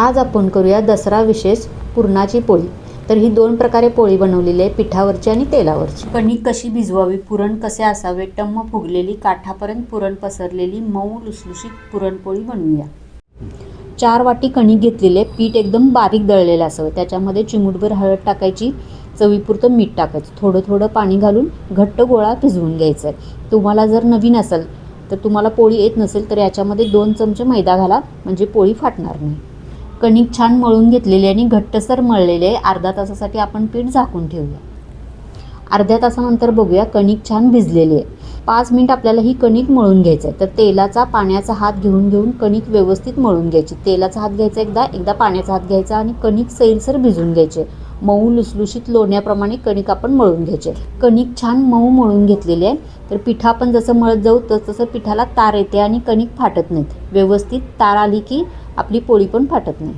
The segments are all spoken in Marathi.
आज आपण करूया दसरा विशेष पुरणाची पोळी. तर ही दोन प्रकारे पोळी बनवलेली आहे पिठावरची आणि तेलावरची. कणिक कशी भिजवावी? पुरण कसे असावे? टम्म फुगलेली काठापर्यंत पुरण पसरलेली मऊ लुसलुशीत पुरणपोळी बनवूया. चार वाटी कणिक घेतलेले पीठ एकदम बारीक दळलेलं असावं. त्याच्यामध्ये चिमूटभर हळद टाकायची चवीपुरतं मीठ टाकायचं. थोडं थोडं पाणी घालून घट्ट गोळा भिजवून घ्यायचा आहे तुम्हाला जर नवीन असेल तर तुम्हाला पोळी येत नसेल तर याच्यामध्ये दोन चमचे मैदा घाला. म्हणजे पोळी फाटणार नाही. कणिक छान मळून घेतलेली आणि घट्टसर मळलेले आहे. अर्धा तासासाठी आपण पीठ झाकून ठेवूया. अर्ध्या तासानंतर बघूया कणिक छान भिजलेली आहे. पाच मिनिट आपल्याला ही कणिक मळून घ्यायचं आहे. तर तेलाचा पाण्याचा हात घेऊन घेऊन कणिक व्यवस्थित मळून घ्यायची. तेलाचा हात घ्यायचा एकदा एकदा पाण्याचा हात घ्यायचा आणि कणिक सैलसर भिजून घ्यायचे. मऊ लुसलुशीत लोण्याप्रमाणे कणिक आपण मळून घ्यायचे. कणिक छान मऊ मळून घेतलेली आहे. तर पिठा आपण जसं मळत जाऊ तसं तसं पिठाला तार येते आणि कणिक फाटत नाहीत. व्यवस्थित तार आली की आपली पोळी पण फाटत नाही.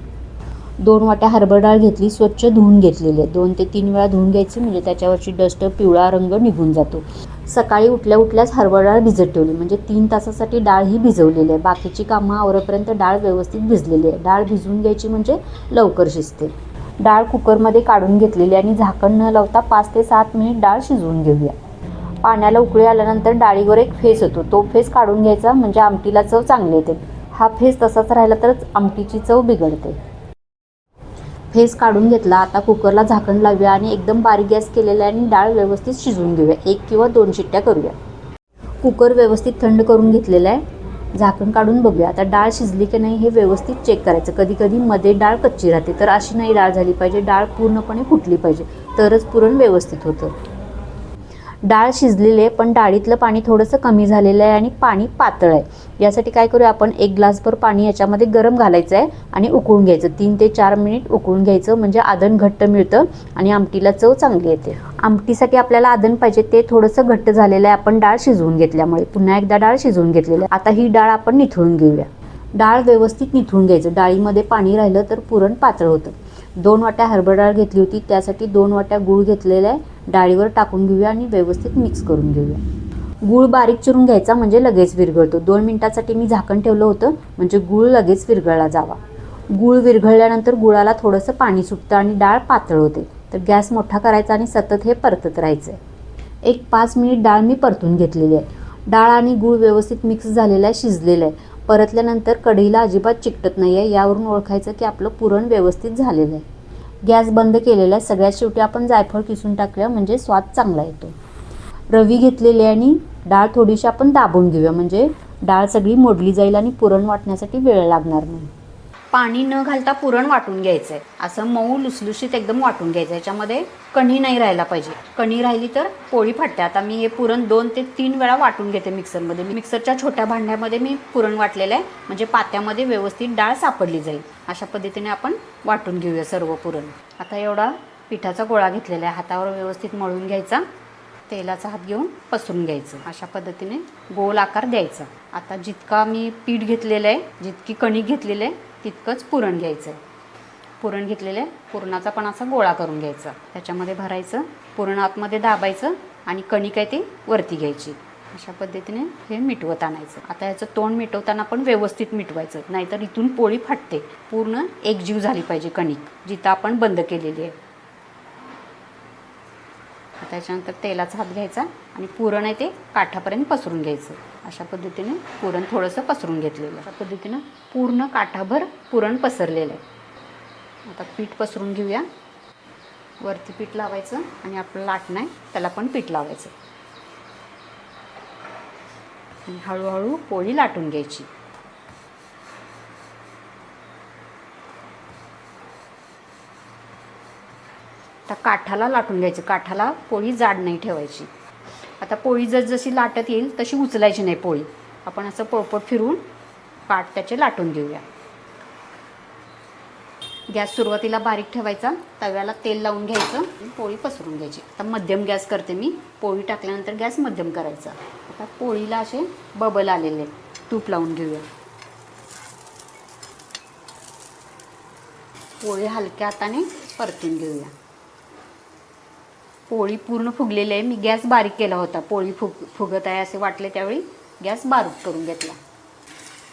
दोन वाट्या हरभर डाळ घेतली स्वच्छ धुवून घेतलेली. आहे दोन ते तीन वेळा धुवून घ्यायची म्हणजे त्याच्यावरची डस्ट पिवळा रंग निघून जातो. सकाळी उठल्या उठल्याच हरभर डाळ भिजत ठेवली. म्हणजे तीन तासासाठी डाळ ही भिजवलेली आहे. बाकीची कामं आवरेपर्यंत डाळ व्यवस्थित भिजलेली आहे. डाळ भिजवून घ्यायची म्हणजे लवकर शिजते. डाळ कुकरमध्ये काढून घेतलेली आणि झाकण न लावता पाच ते सात मिनिट डाळ शिजवून घेऊया. पाण्याला उकळी आल्यानंतर डाळीवर एक फेस होतो तो फेस काढून घ्यायचा म्हणजे आमटीला चव चांगली येते. हा फेस तसाच राहिला तरच आमटीची चव बिघडते. फेस काढून घेतला आता कुकरला झाकण लावूया आणि एकदम बारीक गॅस केलेला आहे आणि डाळ व्यवस्थित शिजवून घेऊया. एक किंवा दोन शिट्ट्या करूया. कुकर व्यवस्थित थंड करून घेतलेला आहे. झाकण काढून बघूया. आता डाळ शिजली की नाही हे व्यवस्थित चेक करायचं. कधी कधी मध्ये डाळ कच्ची राहते तर अशी नाही डाळ झाली पाहिजे. डाळ पूर्णपणे फुटली पाहिजे. तरच पुरण व्यवस्थित होतं. डाळ शिजलेली आहे पण डाळीतलं पाणी थोडंसं कमी झालेलं आहे आणि पाणी पातळ आहे. यासाठी काय करूया आपण? एक ग्लासभर पाणी याच्यामध्ये गरम घालायचं आहे आणि उकळून घ्यायचं. तीन ते चार मिनिट उकळून घ्यायचं म्हणजे आदण घट्ट मिळतं आणि आमटीला चव चांगली येते. आमटीसाठी आपल्याला आदन पाहिजे ते थोडंसं घट्ट झालेलं आहे. आपण डाळ शिजवून घेतल्यामुळे. पुन्हा एकदा डाळ शिजवून घेतलेली आहे. आता ही डाळ आपण निथळून घेऊया. डाळ व्यवस्थित निथळून घ्यायचं. डाळीमध्ये पाणी राहिलं तर पुरण पातळ होतं. दोन वाट्या हरभरा डाळ घेतली होती. त्यासाठी दोन वाट्या गूळ घेतलेला आहे डाळीवर टाकून घेऊया आणि व्यवस्थित मिक्स करून घेऊया. गूळ बारीक चिरून घ्यायचा म्हणजे लगेच विरघळतो. दोन मिनिटासाठी मी झाकण ठेवलं होतं म्हणजे गूळ लगेच विरघळला जावा. गूळ विरघळल्यानंतर गुळाला थोडंसं पाणी सुटतं आणि डाळ पातळ होते. तर गॅस मोठा करायचा आणि सतत हे परतत राहायचं आहे एक पाच मिनिट डाळ मी परतून घेतलेली आहे. डाळ आणि गूळ व्यवस्थित मिक्स झालेला आहे शिजलेलं आहे. परतल्यानंतर कढईला अजिबात चिकटत नाही आहे यावरून ओळखायचं की आपलं पुरण व्यवस्थित झालेलं आहे. गॅस बंद केलेला आहे सगळ्यात शेवटी आपण जायफळ किसून टाकूया म्हणजे स्वाद चांगला येतो. रवी घेतलेली आणि डाळ थोडीशी आपण दाबून घेऊया. म्हणजे डाळ सगळी मोडली जाईल आणि पुरण वाटण्यासाठी वेळ लागणार नाही. पाणी न घालता पुरण वाटून घ्यायचं आहे असं मऊ लुसलुशीत एकदम वाटून घ्यायचं याच्यामध्ये कणी नाही राहायला पाहिजे. कणी राहिली तर पोळी फाटते. आता मी हे पुरण दोन ते तीन वेळा वाटून घेते मिक्सरमध्ये. मिक्सरच्या छोट्या भांड्यामध्ये मी पुरण वाटलेलं आहे. म्हणजे पात्यामध्ये व्यवस्थित डाळ सापडली जाईल. अशा पद्धतीने आपण वाटून घेऊया सर्व पुरण. आता एवढा पिठाचा गोळा घेतलेला आहे. हातावर व्यवस्थित मळून घ्यायचा. तेलाचा हात घेऊन पसरून घ्यायचं. अशा पद्धतीने गोल आकार द्यायचा. आता जितका मी पीठ घेतलेलं आहे जितकी कणिक घेतलेलं आहे तितकंच पुरण घ्यायचं आहे पुरण घेतलेलं आहे पुरणाचा पण असा गोळा करून घ्यायचा. त्याच्यामध्ये भरायचं पुरण आतमध्ये दाबायचं आणि कणिक आहे ती वरती घ्यायची. अशा पद्धतीने हे मिटवत आणायचं. आता याचं तोंड मिटवताना पण व्यवस्थित मिटवायचं. नाहीतर इथून पोळी फाटते. पूर्ण एकजीव झाली पाहिजे कणिक जिथं आपण बंद केलेली आहे. त्याच्यानंतर तेलाचा हात घ्यायचा आणि पुरण आहे ते काठापर्यंत पसरून घ्यायचं. अशा पद्धतीने पुरण थोडंसं पसरून घेतलेलं अशा पद्धतीनं पूर्ण काठाभर पुरण पसरलेलं आहे. आता पीठ पसरून घेऊया. वरती पीठ लावायचं आणि आपलं लाटणं आहे त्याला पण पीठ लावायचं. आणि हळूहळू पोळी लाटून घ्यायची. आता काठाला लाटून घ्यायचं. काठाला पोळी जाड नाही ठेवायची. आता पोळी जर जशी लाटत येईल तशी उचलायची नाही पोळी. आपण असं पोळपोट फिरून काठ त्याचे लाटून घेऊया. गॅस सुरुवातीला बारीक ठेवायचा. तव्याला तेल लावून घ्यायचं आणि पोळी पसरून घ्यायची. आता मध्यम गॅस करते मी. पोळी टाकल्यानंतर गॅस मध्यम करायचा. आता पोळीला असे बबल आलेले तूप लावून घेऊया. पोळी हलक्या हाताने परतून घेऊया. पोळी पूर्ण फुगलेली आहे. मी गॅस बारीक केला होता. पोळी फुग फुगत आहे असे वाटले त्यावेळी. गॅस बारीक करून घेतला.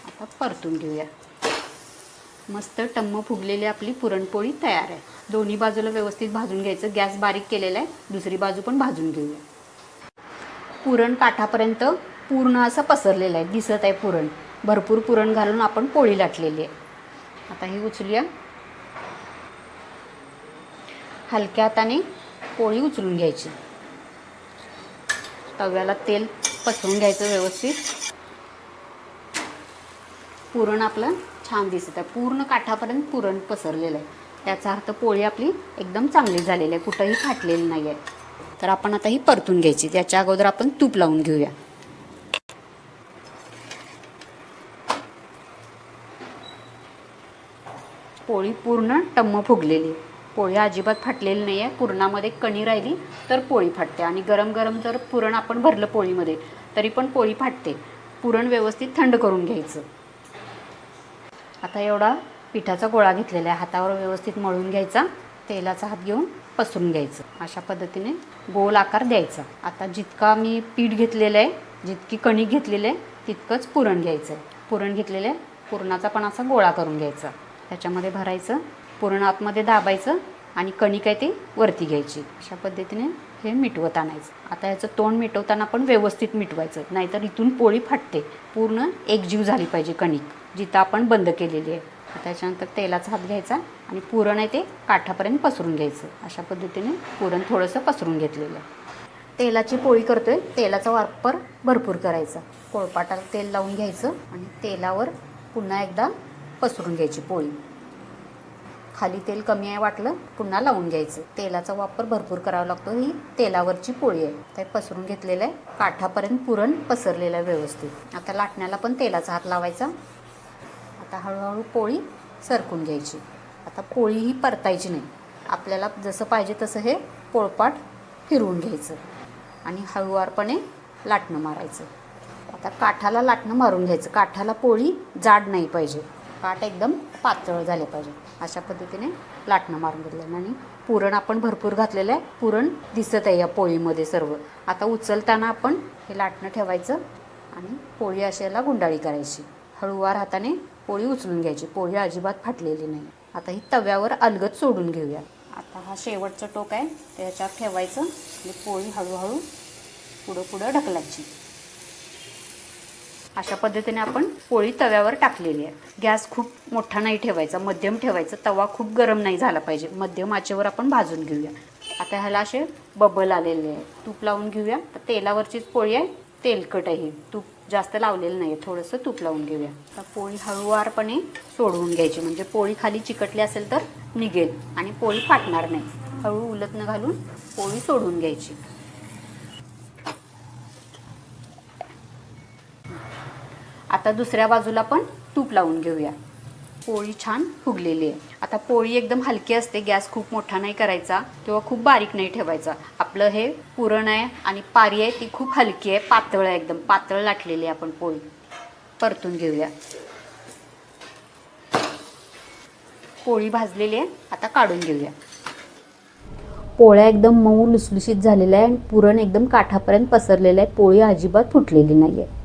आता परतून घेऊया. मस्त टम्म फुगलेली आपली पुरणपोळी तयार आहे. दोन्ही बाजूला व्यवस्थित भाजून घ्यायचं. गॅस बारीक केलेला आहे. दुसरी बाजू पण भाजून घेऊया. पुरण काठापर्यंत पूर्ण असं पसरलेलं आहे. दिसत आहे पुरण. भरपूर पुरण घालून आपण पोळी लाटलेली आहे. आता ही उचलूया. हलक्या हाताने पोळी उचलून घ्यायची. तव्याला तेल पसरून घ्यायचं व्यवस्थित. पुरण आपलं छान दिसत आहे. पूर्ण काठापर्यंत पुरण पसरलेलं आहे. त्याचा अर्थ पोळी आपली एकदम चांगली झालेली आहे. कुठंही फाटलेली नाही आहे तर आपण आता ही परतून घ्यायची. त्याच्या अगोदर आपण तूप लावून घेऊया. पोळी पूर्ण टम्म फुगलेली आहे. पोळी अजिबात फाटलेली नाही आहे पुरणामध्ये कणी राहिली तर पोळी फाटते. आणि गरम गरम जर पुरण आपण भरलं पोळीमध्ये तरी पण पोळी फाटते. पुरण व्यवस्थित थंड करून घ्यायचं. आता एवढा पिठाचा गोळा घेतलेला आहे. हातावर व्यवस्थित मळून घ्यायचा. तेलाचा हात घेऊन पसरून घ्यायचं. अशा पद्धतीने गोल आकार द्यायचा. आता जितका मी पीठ घेतलेलं आहे जितकी कणिक घेतलेली आहे तितकंच पुरण घ्यायचं आहे. पुरण घेतलेलं आहे. पुरणाचा पण असा गोळा करून घ्यायचा. त्याच्यामध्ये भरायचं पुरण आतमध्ये दाबायचं आणि कणिक आहे ती वरती घ्यायची. अशा पद्धतीने हे मिटवत आणायचं. आता याचं तोंड मिटवताना पण व्यवस्थित मिटवायचं. नाहीतर इथून पोळी फाटते. पूर्ण एकजीव झाली पाहिजे कणिक जिथं आपण बंद केलेली आहे. त्याच्यानंतर तेलाचा हात घ्यायचा आणि पुरण आहे ते काठापर्यंत पसरून घ्यायचं. अशा पद्धतीने पुरण थोडंसं पसरून घेतलेलं आहे. तेलाची पोळी करतोय. तेलाचा वापर भरपूर करायचा. पोळपाटाला तेल लावून घ्यायचं आणि तेलावर पुन्हा एकदा पसरून घ्यायची पोळी. खाली तेल कमी आहे वाटलं पुन्हा लावून घ्यायचं. तेलाचा वापर भरपूर करावा लागतो. ही तेलावरची पोळी आहे. ते पसरून घेतलेलं आहे. काठापर्यंत पुरण पसरलेलं आहे व्यवस्थित. आता लाटण्याला पण तेलाचा हात लावायचा. आता हळूहळू पोळी सरकून घ्यायची. आता पोळी ही परतायची नाही. आपल्याला जसं पाहिजे तसं हे पोळपाट फिरवून घ्यायचं आणि हळूवारपणे लाटणं मारायचं. आता काठाला लाटणं मारून घ्यायचं. काठाला पोळी जाड नाही पाहिजे. पाट एकदम पातळ झाले पाहिजे. अशा पद्धतीने लाटणं मारून घेतलं आणि पुरण आपण भरपूर घातलेलं आहे. पुरण दिसत आहे या पोळीमध्ये सर्व. आता उचलताना आपण हे लाटणं ठेवायचं आणि पोळी अशाला गुंडाळी करायची. हळूवार हाताने पोळी उचलून घ्यायची. पोळी अजिबात फाटलेली नाही. आता ही तव्यावर अलगद सोडून घेऊया. आता हा शेवटचं टोक आहे. त्याच्यात ठेवायचं आणि पोळी हळूहळू पुढं पुढं ढकलायची. अशा पद्धतीने आपण पोळी तव्यावर टाकलेली आहे. गॅस खूप मोठा नाही ठेवायचा मध्यम ठेवायचा. तवा खूप गरम नाही झाला पाहिजे. मध्यम आचेवर आपण भाजून घेऊया. आता ह्याला असे बबल आलेले आहे तूप लावून घेऊया. तर तेलावरचीच पोळी आहे. तेलकट आहे ही तूप जास्त लावलेलं नाही आहे थोडंसं तूप लावून घेऊया. तर पोळी हळूवारपणे सोडवून घ्यायची. म्हणजे पोळी खाली चिकटली असेल तर निघेल आणि पोळी फाटणार नाही. हळू उलटणं घालून पोळी सोडून घ्यायची. आता दुसऱ्या बाजूला पण तूप लावून घेऊया. पोळी छान फुगलेली आहे. आता पोळी एकदम हलकी असते गॅस खूप मोठा नाही करायचा किंवा खूप बारीक नाही ठेवायचा. आपलं हे पुरण आहे आणि पारी आहे ती खूप हलकी आहे पातळ आहे एकदम पातळ लाटलेली आहे आपण पोळी. परतून घेऊया. पोळी भाजलेली आहे आता काढून घेऊया. पोळ्या एकदम मऊ लुसलुशीत झालेल्या आहे आणि पुरण एकदम काठापर्यंत पसरलेलं आहे पोळी अजिबात फुटलेली नाही आहे